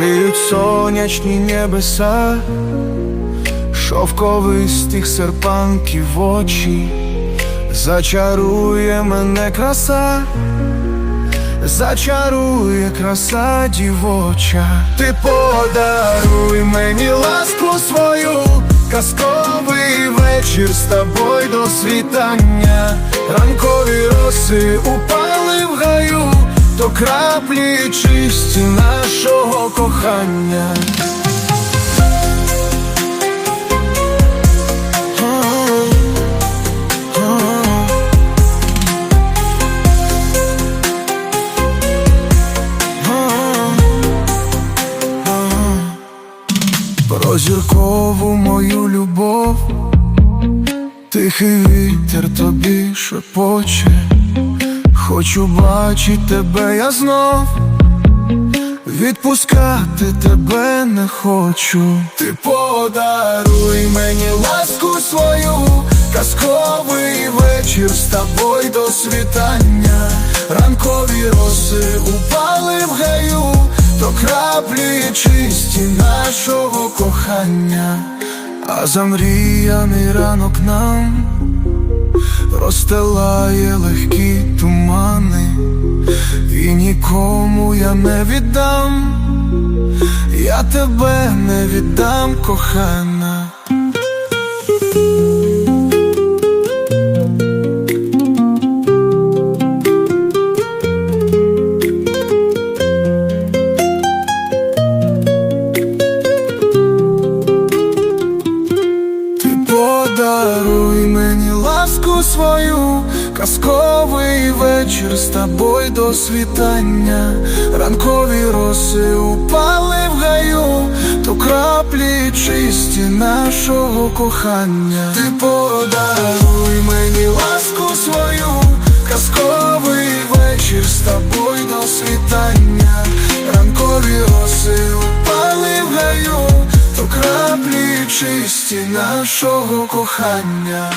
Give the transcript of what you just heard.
Криють сонячні небеса, шовковистих серпанків очі, зачарує мене краса, зачарує краса дівоча. Ти подаруй мені ласку свою, казковий вечір з тобою до світання, ранкові роси упали в гаю, то краплі чисті нашого кохання. Про зіркову мою любов, тихий вітер тобі шепоче, хочу бачити тебе я знов, відпускати тебе не хочу. Ти подаруй мені ласку свою, казковий вечір з тобою до світання, ранкові роси упали в гаю, то краплі чисті нашого кохання, а замріяний ранок нам розстилає легкі тумани, і нікому я не віддам, я тебе не віддам, кохана. Свою, казковий вечір з тобою до світання, ранкові роси упали в гаю, то краплі чисті нашого кохання. Ти подаруй мені ласку свою, казковий вечір з тобою до світання, ранкові роси упали в гаю, то краплі чисті нашого кохання.